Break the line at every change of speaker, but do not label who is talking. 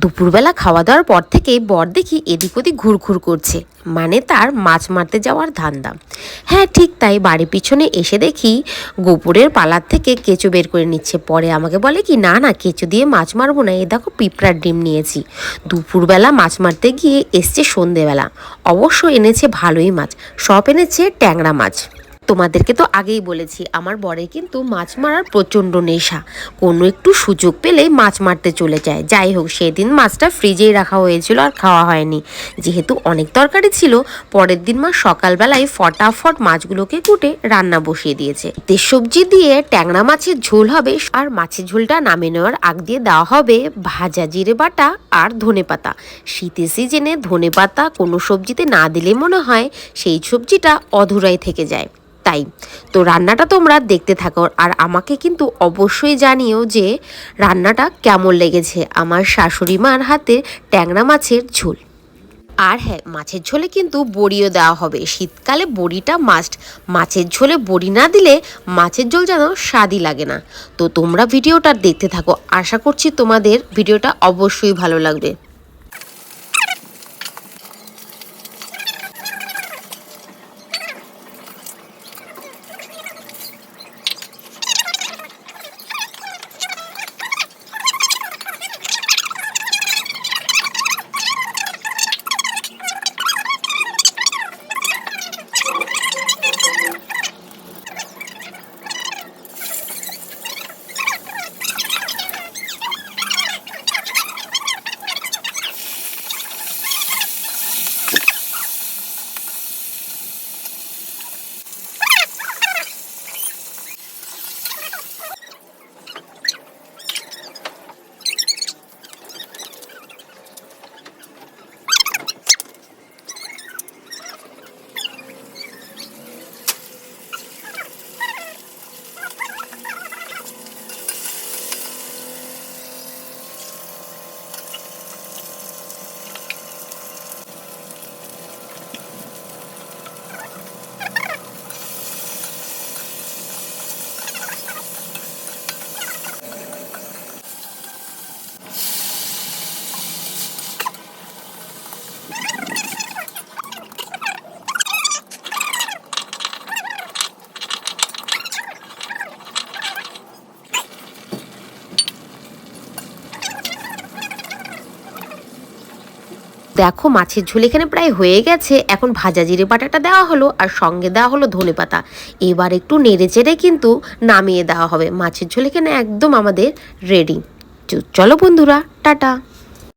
দুপুরবেলা খাওয়া দাওয়ার পর থেকে বর দেখি এদিক ওদিক ঘুরঘুর করছে মানে তার মাছ মারতে যাওয়ার ধান্দা। হ্যাঁ ঠিক তাই বাড়ির পিছনে এসে দেখি গোপুরের পালার থেকে কেঁচো বের করে নিচ্ছে। পরে আমাকে বলে কি, না না, কেঁচো দিয়ে মাছ মারবো না এ দেখো পিঁপড়ার ডিম নিয়েছি। দুপুরবেলা মাছ মারতে গিয়ে এসছে সন্ধেবেলা। অবশ্য এনেছে ভালোই মাছ, সব এনেছে ট্যাংরা মাছ। তোমাদেরকে তো আগেই বলেছি, আমার বরে কিন্তু মাছ মারার প্রচণ্ড নেশা। কোনো একটু সুযোগ পেলেই মাছ মারতে চলে যায়। যাই হোক, সেদিন মাছটা ফ্রিজেই রাখা হয়েছিল আর খাওয়া হয়নি। যেহেতু অনেক তরকারি ছিল, পরের দিন মা সকালবেলায় ফটাফট মাছগুলোকে কুটে রান্না বসিয়ে দিয়েছে। তেজ সবজি দিয়ে ট্যাংরা মাছের ঝোল হবে আর মাছের ঝোলটা নামে নেওয়ার আগ দিয়ে দেওয়া হবে ভাজা জিরে বাটা আর ধনে পাতা। শীতের সিজনে ধনে পাতা কোনো সবজিতে না দিলে মনে হয় সেই সবজিটা অধুরাই থেকে যায়। তাই। তো রান্নাটা তোমরা দেখতে থাকো আর আমাকে কিন্তু অবশ্যই জানিও যে রান্নাটা কেমন লেগেছে আমার শাশুড়ি মার হাতে ট্যাংরা মাছের ঝোল। আর হ্যাঁ মাছের ঝোলে কিন্তু বড়িও দেওয়া হবে। শীতকালে বড়িটা মাস্ট মাছের ঝোলে বড়ি না দিলে মাছের ঝোল যেন স্বাদই লাগে না। তো তোমরা ভিডিওটা দেখতে থাকো। আশা করছি তোমাদের ভিডিওটা অবশ্যই ভালো লাগবে। দেখো, মাছের ঝোল এখানে প্রায় হয়ে গেছে। এখন ভাজা জিরে পাটাটা দেওয়া হলো আর সঙ্গে দেওয়া হলো ধনে পাতা। এবার একটু নেড়ে চেড়ে কিন্তু নামিয়ে দেওয়া হবে। মাছের ঝোল এখানে একদম আমাদের রেডি চলো বন্ধুরা, টাটা।